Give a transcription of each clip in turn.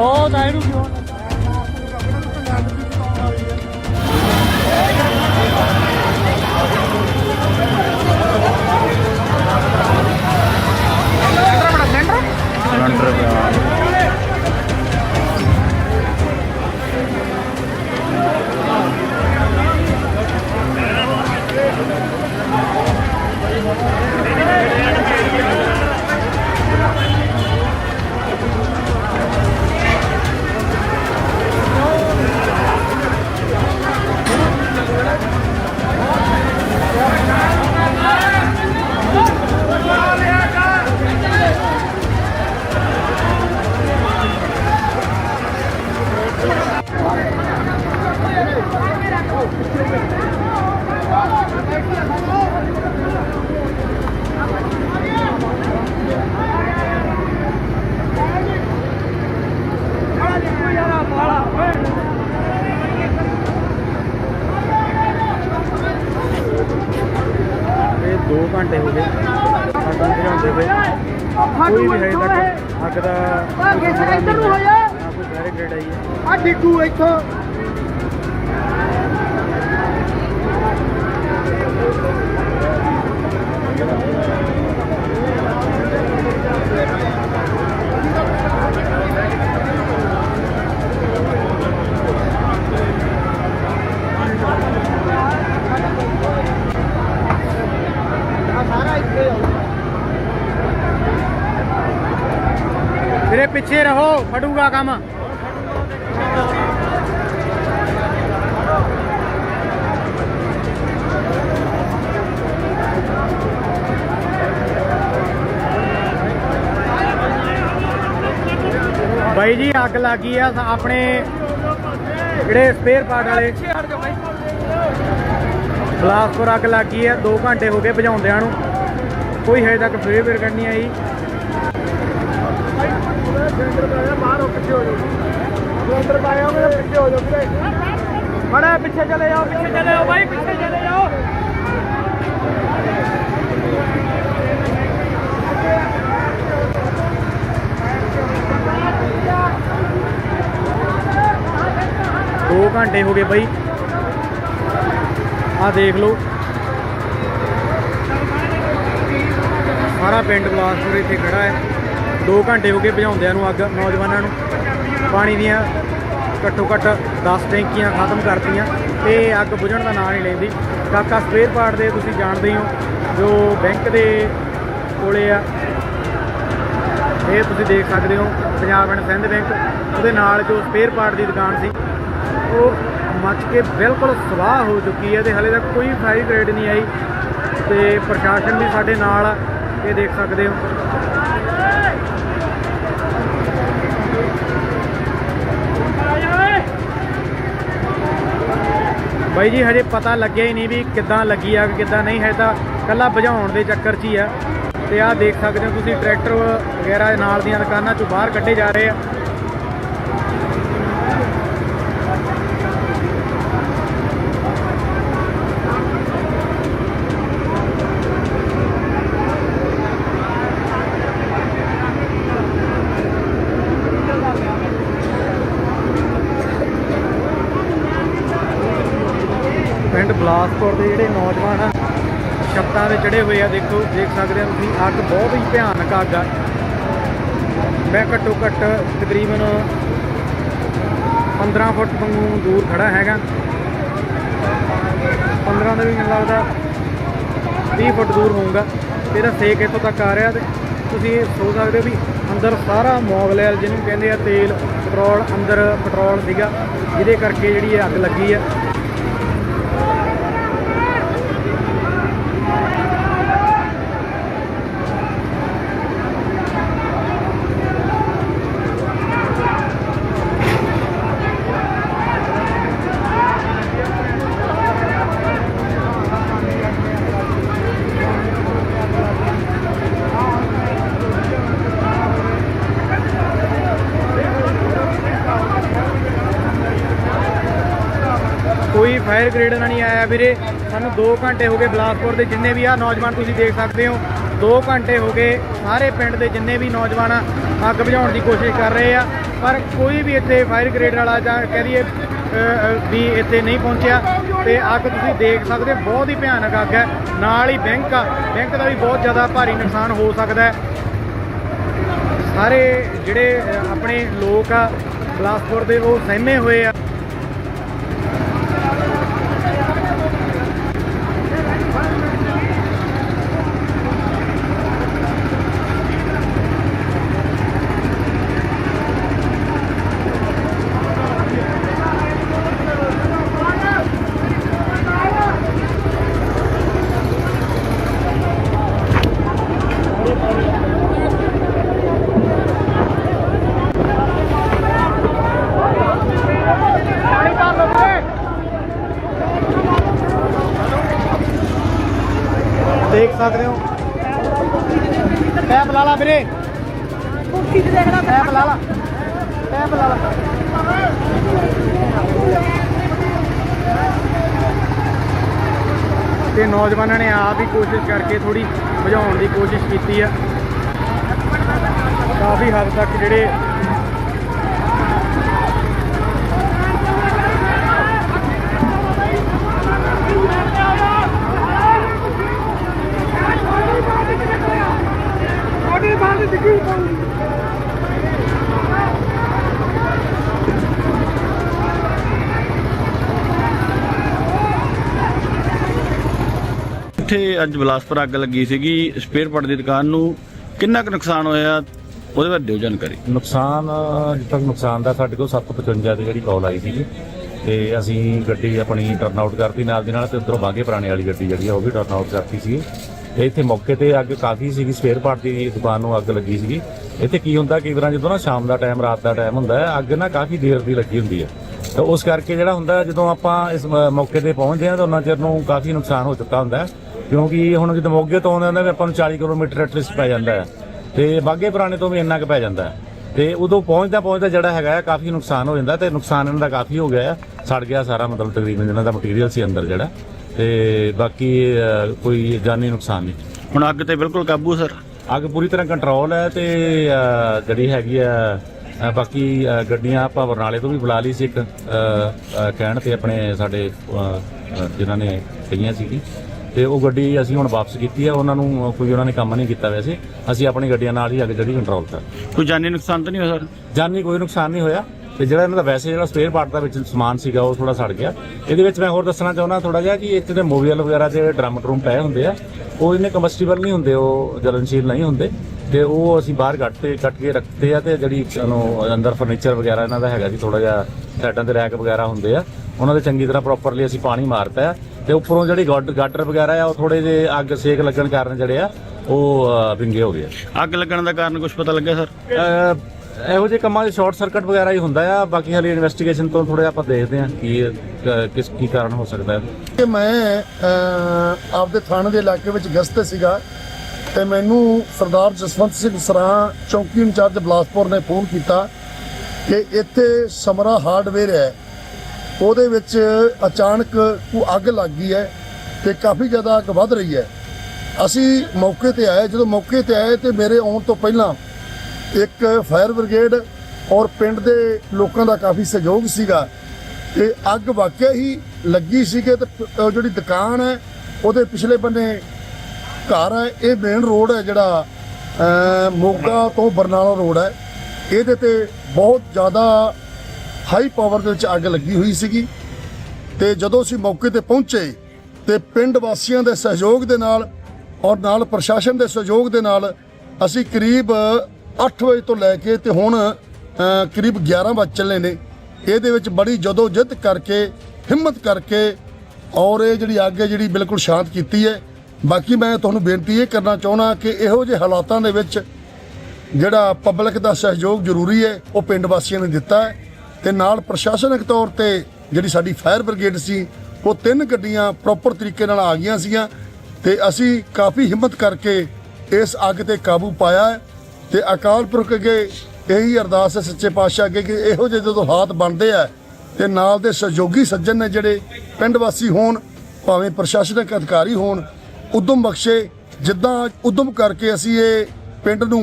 ਉਹ ਬਹੁਤ ਆ ਇਹਨੂੰ ਕਿਉਂ ਅੱਗ ਦਾ ਇੱਧਰ ਨੂੰ ਹੋ ਜਾ ਕੋਈ ਬੈਰੀਕੇਡ ਆਈ ਹੈ। ਆ ਡਿੱਗੂ ਇੱਥੋਂ। ਸਾਰਾ ਇੱਥੇ ਵੀਰੇ ਪਿੱਛੇ ਰਹੋ, ਫੜੂਗਾ ਕੰਮ। ਬਾਈ ਜੀ, ਅੱਗ ਲੱਗੀ ਆ, ਸ- ਆਪਣੇ ਜਿਹੜੇ ਸਪੇਅਰ ਪਾਰਟ ਵਾਲੇ। ਬਲਾਸਪੁਰ ਅੱਗ ਲੱਗੀ ਆ 2 ਘੰਟੇ ਹੋ ਗਏ ਭਜਾਉਂਦਿਆਂ ਨੂੰ। ਕੋਈ ਹਜੇ ਤੱਕ ਫੇਰ ਬ੍ਰਿਗੇਡ ਨਹੀਂ ਆਈ। ਬਾਹਰ ਹੋ ਪਿੱਛੇ ਹੋ ਜਾਓ ਅੰਦਰ ਪਾਇਆ ਹੋਵੇ ਪਿੱਛੇ ਹੋ ਜਾਓ ਵੀਰੇ ਮੜਾ ਪਿੱਛੇ ਚਲੇ ਜਾਓ ਪਿੱਛੇ ਚਲੇ ਜਾਓ ਭਾਈ ਪਿੱਛੇ ਚਲੇ ਜਾਓ ਦੋ ਘੰਟੇ 2 ਘੰਟੇ ਹੋ ਗਏ ਭਜਾਉਂਦਿਆਂ ਨੂੰ ਅੱਗ ਨੌਜਵਾਨਾਂ ਨੂੰ। ਪਾਣੀ ਦੀਆਂ ਘੱਟੋ ਘੱਟ 10 ਟੈਂਕੀਆਂ ਖਤਮ ਕਰਤੀਆਂ। ਤੇ ਅੱਗ ਬੁਝਣ ਦਾ ਨਾਂ ਨਹੀਂ ਲੈਂਦੀ। ਕਾਕਾ ਸਪੇਅਰ ਪਾਰਟ ਦੇ, ਤੁਸੀਂ ਜਾਣਦੇ ਹੋ ਜੋ ਬੈਂਕ ਦੇ ਕੋਲੇ ਆ। ਇਹ ਤੁਸੀਂ ਦੇਖ ਸਕਦੇ ਹੋ, ਪੰਜਾਬ ਐਂਡ ਸਿੰਧ ਬੈਂਕ। ਉਹਦੇ ਨਾਲ ਜੋ ਸਪੇਅਰ ਪਾਰਟ ਦੀ ਦੁਕਾਨ ਸੀ, ਉਹ ਮੱਚ ਕੇ ਬਿਲਕੁਲ ਸਵਾਹ ਹੋ ਚੁੱਕੀ ਹੈ ਤੇ ਹਲੇ ਤੱਕ ਕੋਈ ਫਾਇਰ ਗ੍ਰੇਡ ਨਹੀਂ ਆਈ। ਤੇ ਪ੍ਰਸ਼ਾਸਨ ਵੀ ਸਾਡੇ ਨਾਲ ਇਹ ਦੇਖ ਸਕਦੇ ਹੋ। ਬਾਈ ਜੀ, ਹਜੇ ਪਤਾ ਲੱਗਿਆ ਹੀ ਨਹੀਂ ਵੀ ਕਿੱਦਾਂ ਲੱਗੀ ਆ ਕਿੱਦਾਂ ਨਹੀਂ। ਹੈ ਤਾਂ ਕੱਲਾ ਬੁਝਾਉਣ ਦੇ ਚੱਕਰ 'ਚ ਹੀ ਆ। ਤੇ ਆਹ ਦੇਖ ਸਕਦੇ ਹੋ ਤੁਸੀਂ, ਟਰੈਕਟਰ ਵਗੈਰਾ ਨਾਲ ਦੀਆਂ ਦੁਕਾਨਾਂ 'ਚੋਂ ਬਾਹਰ ਕੱਢੇ ਜਾ ਰਹੇ ਆ। ਪਿੰਡ ਬਲਾਸਪੁਰ ਦੇ ਜਿਹੜੇ ਨੌਜਵਾਨ ਆ, ਛੱਤਾਂ ਤੇ ਚੜੇ ਹੋਏ ਆ, ਦੇਖੋ, ਦੇਖ ਸਕਦੇ ਹੋ ਤੁਸੀਂ, ਅੱਗ ਬਹੁਤ ਹੀ ਭਿਆਨਕ ਅੱਗ ਆ। ਮੈਂ ਘੱਟੋ ਘੱਟ ਤਕਰੀਬਨ 15 ਫੁੱਟ ਤੋਂ ਦੂਰ ਖੜਾ ਹੈਗਾ। 15 ਦਾ ਵੀ ਮੈਨੂੰ ਲੱਗਦਾ 30 ਫੁੱਟ ਦੂਰ ਹੋਊਗਾ। ਇਹਦਾ ਸੇਕ ਇੱਥੋਂ ਤੱਕ ਆ ਰਿਹਾ ਤੇ ਤੁਸੀਂ ਇਹ ਸੋਚ ਸਕਦੇ ਹੋ ਵੀ ਅੰਦਰ ਸਾਰਾ ਮੋਬਲੈਲ ਜਿਹਨੂੰ ਕਹਿੰਦੇ ਆ ਤੇਲ, ਪੈਟਰੋਲ, ਅੰਦਰ ਪੈਟਰੋਲ ਸੀਗਾ, ਜਿਹਦੇ ਕਰਕੇ ਜਿਹੜੀ ਇਹ ਅੱਗ ਲੱਗੀ ਆ। ਕੋਈ ਫਾਇਰ ਗ੍ਰੇਡ ਨਾਲ ਨਹੀਂ ਆਇਆ ਵੀਰੇ। ਸਾਨੂੰ 2 ਘੰਟੇ ਹੋ ਗਏ ਬਲਾਸਪੁਰ ਦੇ ਜਿੰਨੇ ਵੀ ਆ ਨੌਜਵਾਨ ਤੁਸੀਂ ਦੇਖ ਸਕਦੇ ਹੋ। 2 ਘੰਟੇ ਹੋ ਗਏ ਸਾਰੇ ਪਿੰਡ ਦੇ ਜਿੰਨੇ ਵੀ ਨੌਜਵਾਨ ਆ, ਅੱਗ ਬੁਝਾਉਣ ਦੀ ਕੋਸ਼ਿਸ਼ ਕਰ ਰਹੇ ਆ। ਪਰ ਕੋਈ ਵੀ ਇੱਥੇ ਫਾਇਰ ਗ੍ਰੇਡ ਵਾਲਾ ਜਾਂ ਕਹਿ ਦਈਏ ਵੀ ਇੱਥੇ ਨਹੀਂ ਪਹੁੰਚਿਆ। ਤੇ ਅੱਗ ਤੁਸੀਂ ਦੇਖ ਸਕਦੇ ਹੋ, ਬਹੁਤ ਹੀ ਭਿਆਨਕ ਅੱਗ ਹੈ। ਨਾਲ ਹੀ ਬੈਂਕ ਆ। ਬੈਂਕ ਦਾ ਵੀ ਬਹੁਤ ਜ਼ਿਆਦਾ ਭਾਰੀ ਨੁਕਸਾਨ ਹੋ ਸਕਦਾ ਹੈ। ਸਾਰੇ ਜਿਹੜੇ ਆਪਣੇ ਲੋਕ ਆ ਬਿਲਾਸਪੁਰ ਦੇ ਉਹ ਸਹਿਮੇ ਹੋਏ ਆ। ਪਾਣੀ ਸਕਦੇ ਹੋ? ਪੈਪ ਲਾ ਲਾ ਵੀਰੇ। ਕੁਰਸੀ ਤੇ ਦੇਖਣਾ ਪੈਪ ਲਾ ਲਾ। ਪੈਪ ਲਾ ਲਾ। ਤੇ ਨੌਜਵਾਨਾਂ ਨੇ ਆਪ ਹੀ ਕੋਸ਼ਿਸ਼ ਕਰਕੇ ਥੋੜੀ ਬੁਝਾਉਣ ਦੀ ਕੋਸ਼ਿਸ਼ ਕੀਤੀ ਆ। ਕਾਫੀ ਹੱਦ ਤੱਕ ਜਿਹੜੇ ਇੱਥੇ ਅੱਜ ਬਿਲਾਸਪੁਰ ਅੱਗ ਲੱਗੀ ਸੀਗੀ, ਸਪੇਅਰ ਪਾਰਟ ਦੀ ਦੁਕਾਨ ਨੂੰ ਕਿੰਨਾ ਕੁ ਨੁਕਸਾਨ ਹੋਇਆ, ਉਹਦੇ ਬਾਰੇ ਦਿਓ ਜਾਣਕਾਰੀ। ਨੁਕਸਾਨ ਜਿੱਥੇ ਤੱਕ ਨੁਕਸਾਨ ਦਾ ਸਾਡੇ ਕੋਲ 755 ਦੀ ਜਿਹੜੀ ਕਾਲ ਆਈ ਸੀਗੀ। ਤੇ ਅਸੀਂ ਗੱਡੀ ਆਪਣੀ ਟਰਨ ਆਊਟ ਕਰਤੀ ਨਾਲ ਦੀ ਨਾਲ ਤੇ ਉਧਰੋਂ ਬਾਗੇ ਪੁਰਾਣੇ ਵਾਲੀ ਗੱਡੀ ਜਿਹੜੀ ਆ, ਉਹ ਵੀ ਟਰਨ ਆਊਟ ਕਰਤੀ ਸੀ ਤੇ ਇੱਥੇ ਮੌਕੇ ਤੇ ਅੱਗ ਕਾਫੀ ਸੀਗੀ, ਸਪੇਅਰ ਪਾਰਟ ਦੀ ਦੁਕਾਨ ਨੂੰ ਅੱਗ ਲੱਗੀ ਸੀਗੀ। ਇੱਥੇ ਕੀ ਹੁੰਦਾ, ਕਈ ਵਾਰਾਂ ਜਦੋਂ ਨਾ ਸ਼ਾਮ ਦਾ ਟਾਈਮ ਰਾਤ ਦਾ ਟਾਈਮ ਹੁੰਦਾ ਹੈ ਅੱਗ ਨਾ ਕਾਫੀ ਦੇਰ ਦੀ ਲੱਗੀ ਹੁੰਦੀ ਹੈ ਤਾਂ ਉਸ ਕਰਕੇ ਜਿਹੜਾ ਹੁੰਦਾ, ਜਦੋਂ ਆਪਾਂ ਇਸ ਮੌਕੇ ਤੇ ਪਹੁੰਚਦੇ ਹਾਂ ਤਾਂ ਉਹਨਾਂ ਚਿਰ ਨੂੰ ਕਾਫੀ ਨੁਕਸਾਨ ਹੋ ਚੁੱਕਾ ਹੁੰਦਾ। ਹੈ ਕਿਉਂਕਿ ਹੁਣ ਜਦੋਂ ਮੋਗੇ ਤੋਂ ਆਉਂਦੇ ਹੁੰਦਾ ਵੀ ਆਪਾਂ ਨੂੰ 40 ਕਿਲੋਮੀਟਰ ਐਟਲੀਸਟ ਪੈ ਜਾਂਦਾ ਹੈ। ਤੇ ਬਾਗੇ ਪੁਰਾਣੇ ਤੋਂ ਵੀ ਇੰਨਾ ਕੁ ਪੈ ਜਾਂਦਾ ਹੈ। ਤੇ ਉਦੋਂ ਪਹੁੰਚਦਾ ਪਹੁੰਚਦਾ ਜਿਹੜਾ ਹੈਗਾ ਹੈ, ਕਾਫੀ ਨੁਕਸਾਨ ਹੋ ਜਾਂਦਾ ਤੇ ਨੁਕਸਾਨ ਇਹਨਾਂ ਦਾ ਕਾਫੀ ਹੋ ਗਿਆ ਹੈ। ਸੜ ਗਿਆ ਸਾਰਾ ਮਤਲਬ ਤਕਰੀਬਨ ਇਹਨਾਂ ਦਾ ਮਟੀਰੀਅਲ ਸੀ ਅੰਦਰ ਜਿਹੜਾ। ਤੇ ਬਾਕੀ ਕੋਈ ਜਾਨੀ ਨੁਕਸਾਨ ਨਹੀਂ। ਹੁਣ ਅੱਗ ਤੇ ਬਿਲਕੁਲ ਕਾਬੂ ਸਰ? ਅੱਗ ਪੂਰੀ ਤਰ੍ਹਾਂ ਕੰਟਰੋਲ ਹੈ ਤੇ ਜਿਹੜੀ ਹੈਗੀ ਆ ਬਾਕੀ ਗੱਡੀਆਂ ਆਪਾਂ ਬਰਨਾਲੇ ਤੋਂ ਵੀ ਬੁਲਾ ਲਈ ਸੀ ਇੱਕ ਕਹਿਣ ਤੇ ਆਪਣੇ ਸਾਡੇ ਜਿਨ੍ਹਾਂ ਨੇ ਕਹੀਆਂ ਸੀਗੀ। ਤੇ ਉਹ ਗੱਡੀ ਅਸੀਂ ਹੁਣ ਵਾਪਸ ਕੀਤੀ ਹੈ ਉਹਨਾਂ ਨੂੰ ਕੋਈ ਉਹਨਾਂ ਨੇ ਕੰਮ ਨਹੀਂ ਕੀਤਾ ਵੈਸੇ। ਅਸੀਂ ਆਪਣੀ ਗੱਡੀਆਂ ਨਾਲ ਹੀ ਅੱਗ ਜਿਹੜੀ ਕੰਟਰੋਲ ਕਰ ਕੋਈ ਜਾਨੀ ਨੁਕਸਾਨ ਤਾਂ ਨਹੀਂ ਹੋਇਆ ਸਰ? ਜਾਨੀ ਕੋਈ ਨੁਕਸਾਨ ਨਹੀਂ ਹੋਇਆ। ਤੇ ਜਿਹੜਾ ਇਹਨਾਂ ਦਾ ਵੈਸੇ ਜਿਹੜਾ ਸਪੇਅਰ ਪਾਰਟ ਦਾ ਵਿੱਚ ਸਮਾਨ ਸੀਗਾ ਉਹ ਥੋੜਾ ਸੜ ਗਿਆ। ਇਹਦੇ ਵਿੱਚ ਮੈਂ ਹੋਰ ਦੱਸਣਾ ਚਾਹੁੰਦਾ ਥੋੜਾ ਜਿਹਾ ਕਿ ਇੱਥੇ ਦੇ ਮੋਬੀਅਲ ਵਗੈਰਾ ਜਿਹੜੇ ਡਰਮ ਡਰੂਮ ਪਏ ਹੁੰਦੇ ਆ। ਉਹ ਇਹਨੇ ਕੰਬਸਟੀਬਲ ਨਹੀਂ ਹੁੰਦੇ ਉਹ ਜਲਨਸ਼ੀਲ ਨਹੀਂ ਹੁੰਦੇ। ਤੇ ਉਹ ਅਸੀਂ ਬਾਹਰ ਕੱਢ ਤੇ ਕੱਟ ਕੇ ਰੱਖਦੇ ਆ ਤੇ ਜਿਹੜੀ ਅੰਦਰ ਫਰਨੀਚਰ ਵਗੈਰਾ ਇਹਨਾਂ ਦਾ ਹੈਗਾ ਜੀ ਥੋੜਾ ਜਿਹਾ ਸਾਈਡਾਂ ਤੇ ਰੈਕ ਵਗੈਰਾ ਹੁੰਦੇ ਆ। ਉਹਨਾਂ ਦੇ ਚੰਗੀ ਤਰ੍ਹਾਂ ਪ੍ਰੋਪਰਲੀ ਅਸੀਂ ਪਾਣੀ ਮਾਰਤਾ ਹੈ। ਤੇ ਉੱਪਰੋਂ ਜਿਹੜੀ ਗਾਟਰ ਵਗੈਰਾ ਆ ਉਹ ਥੋੜੇ ਜਿਹੇ ਅੱਗ ਸੇਕ ਲੱਗਣ ਕਾਰਨ ਜਿਹੜੇ ਆ ਉਹ ਅਹ, ਵਿੰਗੇ ਹੋ ਗਏ ਆ। ਅੱਗ ਲੱਗਣ ਦਾ ਕਾਰਨ ਕੁਝ ਪਤਾ ਲੱਗਿਆ ਸਰ? ਇਹੋ ਜਿਹੇ ਕੰਮਾਂ 'ਚ ਸ਼ਾਰਟ ਸਰਕਟ ਵਗੈਰਾ ਹੀ ਹੁੰਦਾ ਆ ਬਾਕੀ ਹਾਲੇ ਇਨਵੈਸਟੀਗੇਸ਼ਨ ਤੋਂ ਥੋੜਾ ਆਪਾਂ ਦੇਖਦੇ ਹਾਂ ਕੀ ਕਿਸ ਕੀ ਕਾਰਨ ਹੋ ਸਕਦਾ ਹੈ। ਕਿ ਮੈਂ ਅਹ, ਆਪਦੇ ਥਾਣੇ ਦੇ ਇਲਾਕੇ ਵਿੱਚ ਗਸ਼ਤ ਤੇ ਸੀਗਾ ਤੇ ਮੈਨੂੰ ਸਰਦਾਰ ਜਸਵੰਤ ਸਿੰਘ ਸਰਾਂ ਚੌਕੀ ਇੰਚਾਰਜ ਬਲਾਸਪੁਰ ਨੇ ਫੋਨ ਕੀਤਾ ਕਿ ਇੱਥੇ ਸਮਰਾ ਹਾਰਡਵੇਅਰ ਹੈ। ਉਹਦੇ ਵਿੱਚ ਅਚਾਨਕ ਕੋਈ ਅੱਗ ਲੱਗ ਗਈ ਹੈ ਤੇ ਕਾਫੀ ਜ਼ਿਆਦਾ ਅੱਗ ਵੱਧ ਰਹੀ ਹੈ। ਅਸੀਂ ਮੌਕੇ ਤੇ ਆਏ, ਜਦੋਂ ਮੌਕੇ ਤੇ ਆਏ ਤੇ ਮੇਰੇ ਆਉਣ ਤੋਂ ਪਹਿਲਾਂ ਇੱਕ ਫਾਇਰ ਬ੍ਰਿਗੇਡ ਔਰ ਪਿੰਡ ਦੇ ਲੋਕਾਂ ਦਾ ਕਾਫੀ ਸਹਿਯੋਗ ਸੀਗਾ। ਤੇ ਅੱਗ ਵਾਕਿਆ ਹੀ ਲੱਗੀ ਸੀ ਕਿ ਜਿਹੜੀ ਦੁਕਾਨ ਹੈ, ਉਹਦੇ ਪਿਛਲੇ ਬੰਨੇ ਘਰ ਹੈ, ਇਹ ਮੇਨ ਰੋਡ ਹੈ ਜਿਹੜਾ ਮੋਗਾ ਤੋਂ ਬਰਨਾਲਾ ਰੋਡ ਹੈ। ਇਹਦੇ ਤੇ ਬਹੁਤ ਜ਼ਿਆਦਾ ਹਾਈ ਪਾਵਰ ਦੇ ਵਿੱਚ ਅੱਗ ਲੱਗੀ ਹੋਈ ਸੀਗੀ ਤੇ ਜਦੋਂ ਅਸੀਂ ਮੌਕੇ ਤੇ ਪਹੁੰਚੇ ਤੇ ਪਿੰਡ ਵਾਸੀਆਂ ਦੇ ਸਹਿਯੋਗ ਦੇ ਨਾਲ ਔਰ ਨਾਲ ਪ੍ਰਸ਼ਾਸਨ ਦੇ ਸਹਿਯੋਗ ਦੇ ਨਾਲ ਅਸੀਂ ਕਰੀਬ 8 ਵਜੇ ਤੋਂ ਲੈ ਕੇ ਤੇ ਹੁਣ ਕਰੀਬ 11 ਵਜੇ ਚੱਲੇ ਨੇ। ਇਹਦੇ ਵਿੱਚ ਬੜੀ ਜਦੋ ਜਿੱਦ ਕਰਕੇ, ਹਿੰਮਤ ਕਰਕੇ ਔਰ ਇਹ ਜਿਹੜੀ ਅੱਗ ਹੈ ਜਿਹੜੀ ਬਿਲਕੁਲ ਸ਼ਾਂਤ ਕੀਤੀ ਹੈ। ਬਾਕੀ ਮੈਂ ਤੁਹਾਨੂੰ ਬੇਨਤੀ ਇਹ ਕਰਨਾ ਚਾਹੁੰਦਾ ਕਿ ਇਹੋ ਜਿਹੇ ਹਾਲਾਤਾਂ ਦੇ ਵਿੱਚ ਜਿਹੜਾ ਪਬਲਿਕ ਦਾ ਸਹਿਯੋਗ ਜ਼ਰੂਰੀ ਹੈ, ਉਹ ਪਿੰਡ ਵਾਸੀਆਂ ਨੇ ਦਿੱਤਾ ਹੈ। ਤੇ ਨਾਲ ਪ੍ਰਸ਼ਾਸਨਿਕ ਤੌਰ ਤੇ ਜਿਹੜੀ ਸਾਡੀ ਫਾਇਰ ਬ੍ਰਿਗੇਡ ਸੀ, ਉਹ ਤਿੰਨ ਗੱਡੀਆਂ ਪ੍ਰੋਪਰ ਤਰੀਕੇ ਨਾਲ ਆ ਗਈਆਂ ਸੀਗੀਆਂ ਤੇ ਅਸੀਂ ਕਾਫੀ ਹਿੰਮਤ ਕਰਕੇ ਇਸ ਅੱਗ ਤੇ ਕਾਬੂ ਪਾਇਆ ਹੈ ਤੇ ਅਕਾਲ ਪੁਰਖ ਅੱਗੇ ਇਹੀ ਅਰਦਾਸ ਹੈ ਸੱਚੇ ਪਾਤਸ਼ਾਹ ਅੱਗੇ ਕਿ ਇਹੋ ਜਿਹੇ ਜਦੋਂ ਹਾਲਾਤ ਬਣਦੇ ਆ ਤੇ ਨਾਲ ਦੇ ਸਹਿਯੋਗੀ ਸੱਜਣ ਨੇ ਜਿਹੜੇ ਪਿੰਡ ਵਾਸੀ ਹੋਣ, ਭਾਵੇਂ ਪ੍ਰਸ਼ਾਸਨਿਕ ਅਧਿਕਾਰੀ ਹੋਣ, ਉਦਮ ਬਖਸ਼ੇ, ਜਿੱਦਾਂ ਉਦਮ ਕਰਕੇ ਅਸੀਂ ਇਹ ਪਿੰਡ ਨੂੰ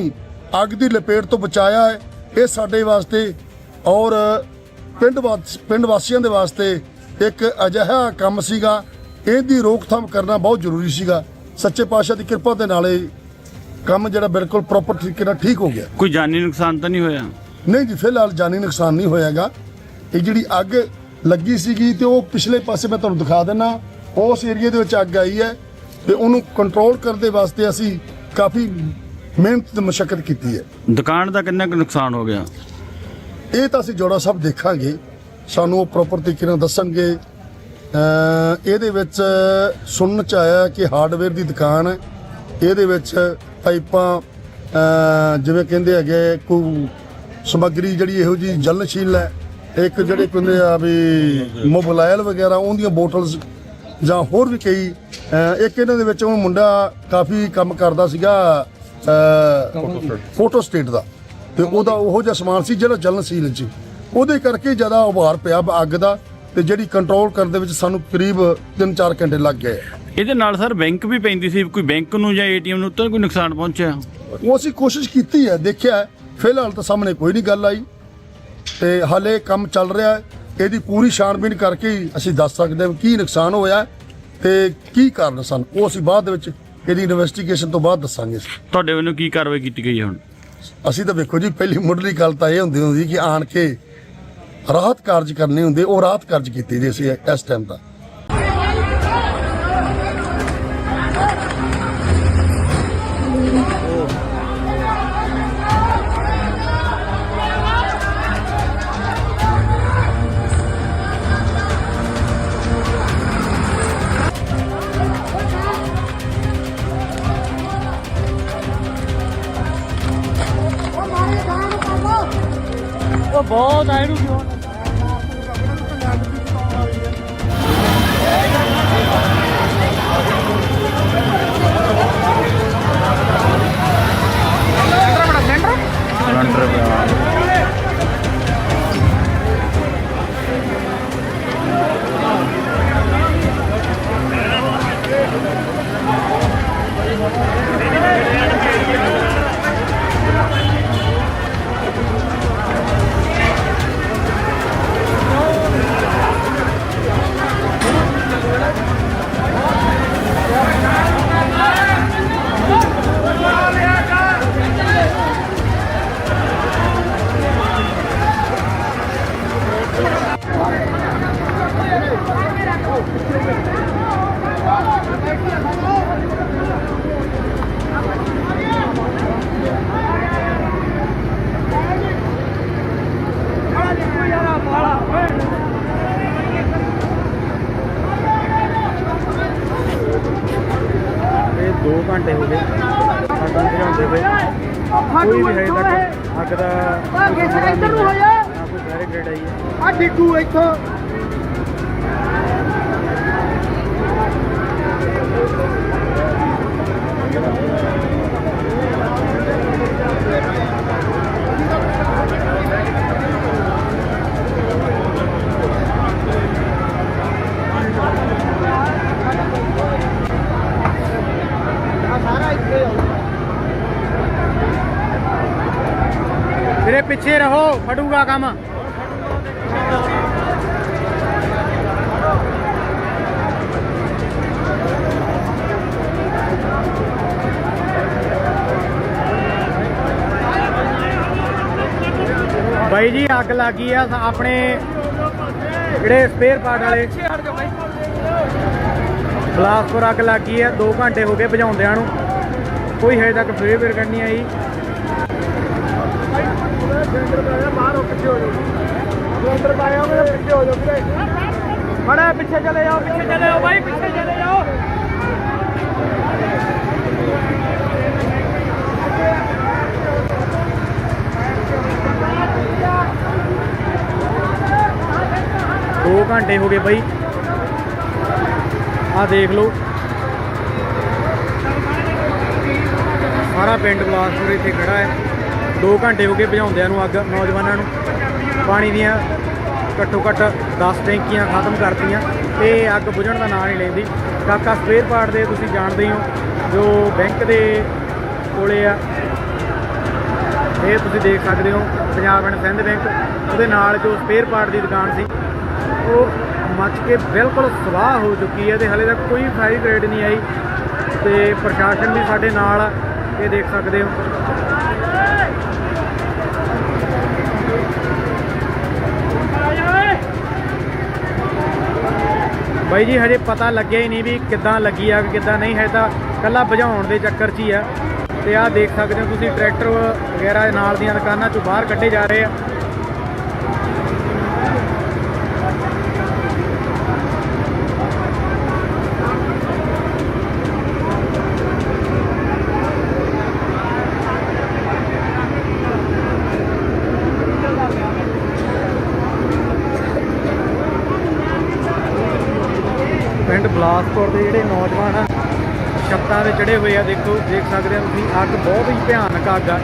ਅੱਗ ਦੀ ਲਪੇਟ ਤੋਂ ਬਚਾਇਆ ਹੈ, ਇਹ ਸਾਡੇ ਵਾਸਤੇ ਔਰ ਪਿੰਡ ਵਾਸ- ਪਿੰਡ ਵਾਸੀਆਂ ਦੇ ਵਾਸਤੇ ਇੱਕ ਅਜਿਹਾ ਕੰਮ ਸੀਗਾ। ਇਹਦੀ ਰੋਕਥਾਮ ਕਰਨਾ ਬਹੁਤ ਜ਼ਰੂਰੀ ਸੀਗਾ। ਸੱਚੇ ਪਾਤਸ਼ਾਹ ਦੀ ਕਿਰਪਾ ਦੇ ਨਾਲ ਇਹ ਕੰਮ ਜਿਹੜਾ ਬਿਲਕੁਲ ਪ੍ਰੋਪਰ ਤਰੀਕੇ ਨਾਲ ਠੀਕ ਹੋ ਗਿਆ। ਕੋਈ ਜਾਨੀ ਨੁਕਸਾਨ ਤਾਂ ਨਹੀਂ ਹੋਇਆ? ਨਹੀਂ ਜੀ ਫਿਲਹਾਲ ਜਾਨੀ ਨੁਕਸਾਨ ਨਹੀਂ ਹੋਇਆਗਾ। ਇਹ ਜਿਹੜੀ ਅੱਗ ਲੱਗੀ ਸੀਗੀ ਤੇ ਉਹ ਪਿਛਲੇ ਪਾਸੇ ਮੈਂ ਤੁਹਾਨੂੰ ਦਿਖਾ ਦਿੰਨਾ। ਉਸ ਏਰੀਆ ਦੇ ਵਿੱਚ ਅੱਗ ਆਈ ਹੈ ਤੇ ਉਹਨੂੰ ਕੰਟਰੋਲ ਕਰਨ ਦੇ ਵਾਸਤੇ ਅਸੀਂ ਕਾਫੀ ਮਿਹਨਤ ਤੇ ਮਸ਼ੱਕਤ ਕੀਤੀ ਹੈ। ਦੁਕਾਨ ਦਾ ਕਿੰਨਾ ਕੁ ਨੁਕਸਾਨ ਹੋ ਗਿਆ? ਇਹ ਤਾਂ ਅਸੀਂ ਜੋੜਾ ਸਾਹਿਬ ਦੇਖਾਂਗੇ। ਸਾਨੂੰ ਉਹ ਪ੍ਰੋਪਰ ਤਰੀਕੇ ਨਾਲ ਦੱਸਣਗੇ। ਇਹਦੇ ਵਿੱਚ ਸੁਣਨ ਚ ਆਇਆ ਕਿ ਹਾਰਡਵੇਅਰ ਦੀ ਦੁਕਾਨ ਹੈ ਇਹਦੇ ਵਿੱਚ ਪਾਈਪਾਂ ਜਿਵੇਂ ਕਹਿੰਦੇ ਹੈਗੇ ਕੋਈ ਸਮੱਗਰੀ ਜਿਹੜੀ ਇਹੋ ਜੀ ਜਲਨਸ਼ੀਲ ਹੈ ਇੱਕ ਜਿਹੜੇ ਕਹਿੰਦੇ ਆ ਵੀ ਮੋਬਾਈਲ ਵਗੈਰਾ ਉਹਦੀਆਂ ਬੋਟਲਸ ਜਾਂ ਹੋਰ ਵੀ ਕਈ ਇੱਕ ਇਹਨਾਂ ਦੇ ਵਿੱਚ ਉਹ ਮੁੰਡਾ ਕਾਫੀ ਕੰਮ ਕਰਦਾ ਸੀਗਾ ਫੋਟੋ ਸਟੇਟ ਦਾ। ਤੇ ਉਹਦਾ ਉਹੋ ਜਿਹਾ ਸਮਾਨ ਸੀ ਜਿਹੜਾ ਜਲਨਸ਼ੀਲ ਸੀ। ਉਹਦੇ ਕਰਕੇ ਜ਼ਿਆਦਾ ਉਭਾਰ ਪਿਆ ਅੱਗ ਦਾ ਤੇ ਜਿਹੜੀ ਕੰਟਰੋਲ ਕਰਨ ਦੇ ਵਿੱਚ ਸਾਨੂੰ ਕਰੀਬ 3-4 ਘੰਟੇ ਲੱਗ ਗਏ। ਇਹਦੇ ਨਾਲ ਸਰ ਬੈਂਕ ਵੀ ਪੈਂਦੀ ਸੀ ਕੋਈ ਬੈਂਕ ਨੂੰ ਜਾਂ ਏਟੀਐਮ ਨੂੰ ਤਾਂ ਕੋਈ ਨੁਕਸਾਨ ਪਹੁੰਚਿਆ? ਉਹ ਅਸੀਂ ਕੋਸ਼ਿਸ਼ ਕੀਤੀ ਹੈ ਦੇਖਿਆ। ਫਿਲਹਾਲ ਤਾਂ ਸਾਹਮਣੇ ਕੋਈ ਨਹੀਂ ਗੱਲ ਆਈ। ਤੇ ਹਾਲੇ ਕੰਮ ਚੱਲ ਰਿਹਾ ਹੈ ਇਹਦੀ ਪੂਰੀ ਛਾਣਬੀਨ ਕਰਕੇ ਅਸੀਂ ਦੱਸ ਸਕਦੇ ਹਾਂ ਕੀ ਨੁਕਸਾਨ ਹੋਇਆ ਤੇ ਕੀ ਕਾਰਨ ਸਨ। ਉਹ ਅਸੀਂ ਬਾਅਦ ਦੇ ਵਿੱਚ ਇਹਦੀ ਇਨਵੈਸਟੀਗੇਸ਼ਨ ਤੋਂ ਬਾਅਦ ਦੱਸਾਂਗੇ। ਤੁਹਾਡੇ ਵੱਲੋਂ ਕੀ ਕਾਰਵਾਈ ਕੀਤੀ ਗਈ ਹੈ ਹੁਣ? ਅਸੀਂ ਤਾਂ ਵੇਖੋ ਜੀ, ਪਹਿਲੀ ਮੁੱਢਲੀ ਗੱਲ ਤਾਂ ਇਹ ਹੁੰਦੀ ਹੁੰਦੀ ਕਿ ਆਣ ਕੇ ਰਾਹਤ ਕਾਰਜ ਕਰਨੇ ਹੁੰਦੇ, ਉਹ ਰਾਹਤ ਕਾਰਜ ਕੀਤੇ ਜੀ ਅਸੀਂ ਇਸ ਟਾਈਮ ਤਾਂ। ਉਹ ਬਹੁਤ ਆ ਇਹਨੂੰ ਕਿਉਂ ਇਹ ਆਈ ਇੱਥੋਂ ਸਾਰਾ ਇੱਥੇ ਵੀਰੇ ਪਿੱਛੇ ਰਹੋ ਬਾਈ ਜੀ ਅੱਗ ਲੱਗੀ ਆ ਆਪਣੇ ਜਿਹੜੇ ਸਪੇਅਰ ਪਾਰਟ ਵਾਲੇ। ਬਲਾਸਪੁਰ ਅੱਗ ਲੱਗੀ ਆ 2 ਘੰਟੇ ਹੋ ਗਏ ਬੁਝਾਉਂਦਿਆਂ ਨੂੰ। ਕੋਈ ਹਜੇ ਤੱਕ ਫੇਰ ਫੇਰ ਨਹੀਂ ਆਈ। ਬਾਹਰ ਪਿੱਛੇ ਹੋ ਜਾਓ ਸਿਲੰਡਰ ਪਾਇਆ ਹੋਵੇ ਤਾਂ ਪਿੱਛੇ ਹੋ ਜਾਓ ਵੀਰੇ। ਮੜਾ ਪਿੱਛੇ ਚਲੇ ਜਾਓ ਪਿੱਛੇ ਚਲੇ ਜਾਓ ਬਾਈ ਦੋ ਘੰਟੇ ਹੋ ਗਏ ਬਾਈ। ਆ ਦੇਖ ਲਓ। ਸਾਰਾ ਪਿੰਡ ਬਲਾਸਪੁਰ ਇੱਥੇ ਖੜਾ ਹੈ। ਦੋ ਘੰਟੇ ਹੋ ਗਏ ਭਜਾਉਂਦਿਆਂ ਨੂੰ ਅੱਗ, ਨੌਜਵਾਨਾਂ ਨੂੰ। ਪਾਣੀ ਦੀਆਂ ਘੱਟੋ ਘੱਟ 10 ਟੈਂਕੀਆਂ ਖਤਮ ਕਰਤੀਆਂ। ਤੇ ਅੱਗ ਬੁਝਣ ਦਾ ਨਾਂ ਨਹੀਂ ਲੈਂਦੀ। ਕਾਕਾ ਸਪੇਅਰ ਪਾਰਟ ਦੇ ਤੁਸੀਂ ਜਾਣਦੇ ਹੋ ਜੋ ਬੈਂਕ ਦੇ ਕੋਲੇ ਆ। ਇਹ ਤੁਸੀਂ ਦੇਖ ਸਕਦੇ ਹੋ, ਪੰਜਾਬ ਐਂਡ ਸਿੰਧ ਬੈਂਕ। ਉਹਦੇ ਨਾਲ ਜੋ ਸਪੇਅਰ ਪਾਰਟ ਦੀ ਦੁਕਾਨ ਸੀ ਉਹ ਮੱਚ ਕੇ ਬਿਲਕੁਲ ਸਵਾਹ ਹੋ ਚੁੱਕੀ ਹੈ ਤੇ ਹਲੇ ਤੱਕ ਕੋਈ ਫਾਇਰ ਗ੍ਰੇਡ ਨਹੀਂ ਆਈ ਤੇ ਪ੍ਰਸ਼ਾਸਨ ਵੀ ਸਾਡੇ ਨਾਲ ਆ, ਇਹ ਦੇਖ ਸਕਦੇ ਹੋ। ਬਾਈ ਜੀ, ਹਜੇ ਪਤਾ ਲੱਗਿਆ ਹੀ ਨਹੀਂ ਵੀ ਕਿੱਦਾਂ ਲੱਗੀ ਆ ਕਿੱਦਾਂ ਨਹੀਂ ਹੈ ਤਾਂ ਕੱਲਾ ਬੁਝਾਉਣ ਦੇ ਚੱਕਰ 'ਚ ਹੀ ਆ। ਤੇ ਆਹ ਦੇਖ ਸਕਦੇ ਹੋ ਤੁਸੀਂ, ਟਰੈਕਟਰ ਵਗੈਰਾ ਨਾਲ ਦੀਆਂ ਦੁਕਾਨਾਂ 'ਚੋਂ ਬਾਹਰ ਕੱਢੇ ਜਾ ਰਹੇ ਆ। ਪਿੰਡ ਦੇ ਜਿਹੜੇ ਨੌਜਵਾਨ ਆ, ਛੱਤਾਂ ਤੇ ਚੜੇ ਹੋਏ ਆ, ਦੇਖੋ, ਦੇਖ ਸਕਦੇ ਹੋ ਤੁਸੀਂ, ਅੱਗ ਬਹੁਤ ਹੀ ਭਿਆਨਕ ਅੱਗ ਆ।